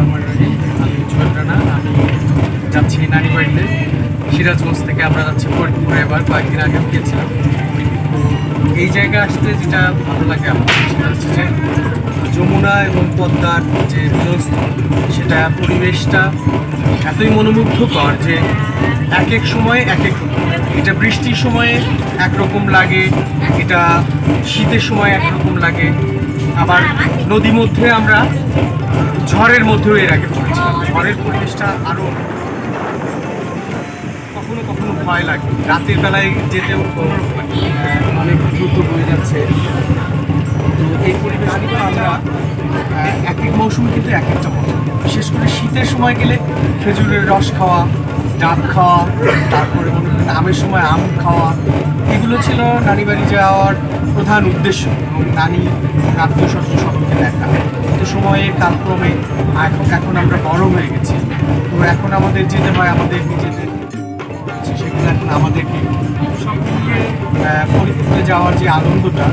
আমি যাচ্ছি নানি বাড়িতে সিরাজগঞ্জ থেকে আমরা যাচ্ছি ফরিদপুরে এবার কয়েকদিন আগেও গিয়েছিলাম এই জায়গায় আসতে যেটা ভালো লাগে আমার সেটা হচ্ছে যে যমুনা এবং পদ্মার যে মিলনস্থল সেটা পরিবেশটা এতই মনোমুগ্ধকর যে এক এক সময়ে এক এক এটা বৃষ্টির সময়ে একরকম লাগে এটা শীতের সময় একরকম লাগে। আবার নদী মধ্যে আমরা ঝড়ের মধ্যেও এর আগে পড়েছিলাম ঝড়ের পরিবেশটা আরও কখনো কখনো ভয় লাগে রাতের বেলায় যেতেও। অনেক দ্রুত হয়ে যাচ্ছে তো এই পরিবেশগুলো আমরা এক এক মৌসুমে কিন্তু এক একটা বিশেষ করে শীতের সময় গেলে খেজুরের রস খাওয়া, ডাব খাওয়া, তারপরে আমের সময় আম খাওয়া, এগুলো ছিল নানি বাড়ি যাওয়ার প্রধান উদ্দেশ্য এবং নানি, আত্মীয় স্বজন সকলকে দেখা। তো সময়ের কালক্রমে এখন এখন আমরা বড় হয়ে গেছি। তো এখন আমাদের যেতে হয়, আমাদের নিজেদের সেগুলো আমাদেরকে সব মিলিয়ে যাওয়ার যে আনন্দটা,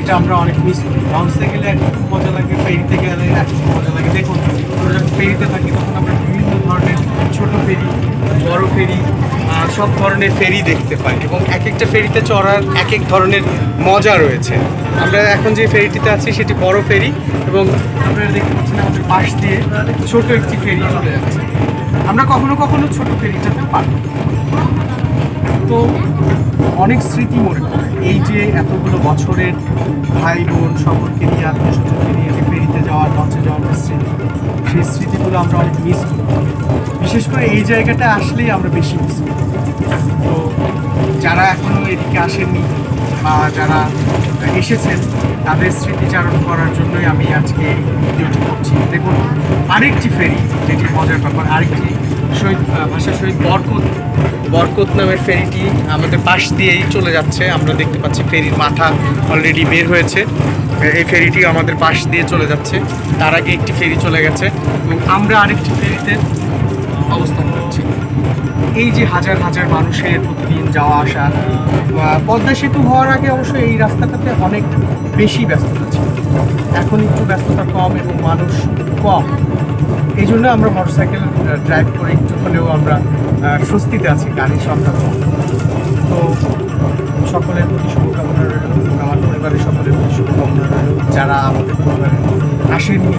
এটা আমরা অনেক মিস করি। লঞ্চে গেলে মজা লাগে, ফেরিতে গেলে একরকম মজা লাগে। দেখুন, আমরা যখন ফেরিতে থাকি, তখন আমরা বিভিন্ন ধরনের ছোট ফেরি, বড় ফেরি সব ধরনের ফেরি দেখতে পাই এবং এক একটা ফেরিতে চড়ার এক এক ধরনের মজা রয়েছে। আমরা এখন যে ফেরিটিতে আছি, সেটি বড় ফেরি এবং আপনারা দেখতে পাচ্ছেন আমাদের পাশ দিয়ে ছোট একটি ফেরি চলে যাচ্ছে। আমরা কখনো কখনো ছোট ফেরিটাতে পারব তো অনেক স্মৃতি মনে এই যে এতগুলো বছরের ভাই বোন সকলকে নিয়ে, আত্মীয় স্বজনকে নিয়ে যে ফেরিতে যাওয়ার, লঞ্চে যাওয়ার স্মৃতি, সেই স্মৃতিগুলো আমরা অনেক মিস করি। বিশেষ করে এই জায়গাটা আসলেই আমরা বেশি মিস করি। তো যারা এখনও এদিকে আসেননি বা যারা এসেছেন, তাদের স্মৃতিচারণ করার জন্যই আমি আজকে এই ভিডিওটি করছি। দেখুন, আরেকটি ফেরি যেটি মজার ব্যাপার, আরেকটি শহীদ ভাষা শহীদ বরকত বরকত নামের ফেরিটি আমাদের পাশ দিয়েই চলে যাচ্ছে। আমরা দেখতে পাচ্ছি ফেরির মাথা অলরেডি বের হয়েছে। এই ফেরিটি আমাদের পাশ দিয়ে চলে যাচ্ছে। তার আগে একটি ফেরি চলে গেছে। এবং আমরা আরেকটি ফেরিতে অবস্থান করছি। এই যে হাজার হাজার মানুষের প্রতিদিন যাওয়া আসা পদ্মা সেতু হওয়ার আগে অবশ্য এই রাস্তাটাতে অনেক বেশি ব্যস্ততা ছিল। এখন একটু ব্যস্ততা কম এবং মানুষ কম। এই জন্য আমরা মোটরসাইকেল ড্রাইভ করে একটু হলেও আমরা স্বস্তিতে আছি গাড়ির সংখ্যা কম তো সকলের প্রতি শুভকামনা রইল, আমার পরিবারের সকলের প্রতি শুভকামনা রইল, যারা আমাদের পরিবারে আসেননি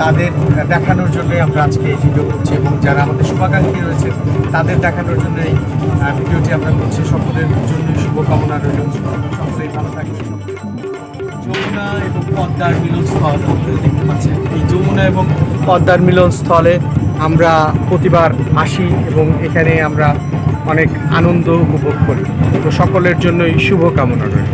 তাদের দেখানোর জন্যই আমরা আজকে এই ভিডিও করছি এবং যারা আমাদের শুভাকাঙ্ক্ষী রয়েছে তাদের দেখানোর জন্য এই ভিডিওটি আমরা করছি। সকলের জন্যই শুভকামনা রইল। সকলেই ভালো থাকবে যমুনা এবং পদ্মার মিলনস্থল এই যমুনা এবং পদ্মার মিলনস্থলে আমরা প্রতিবার আসি এবং এখানে আমরা অনেক আনন্দ উপভোগ করি। তো সকলের জন্যই শুভকামনা রইল।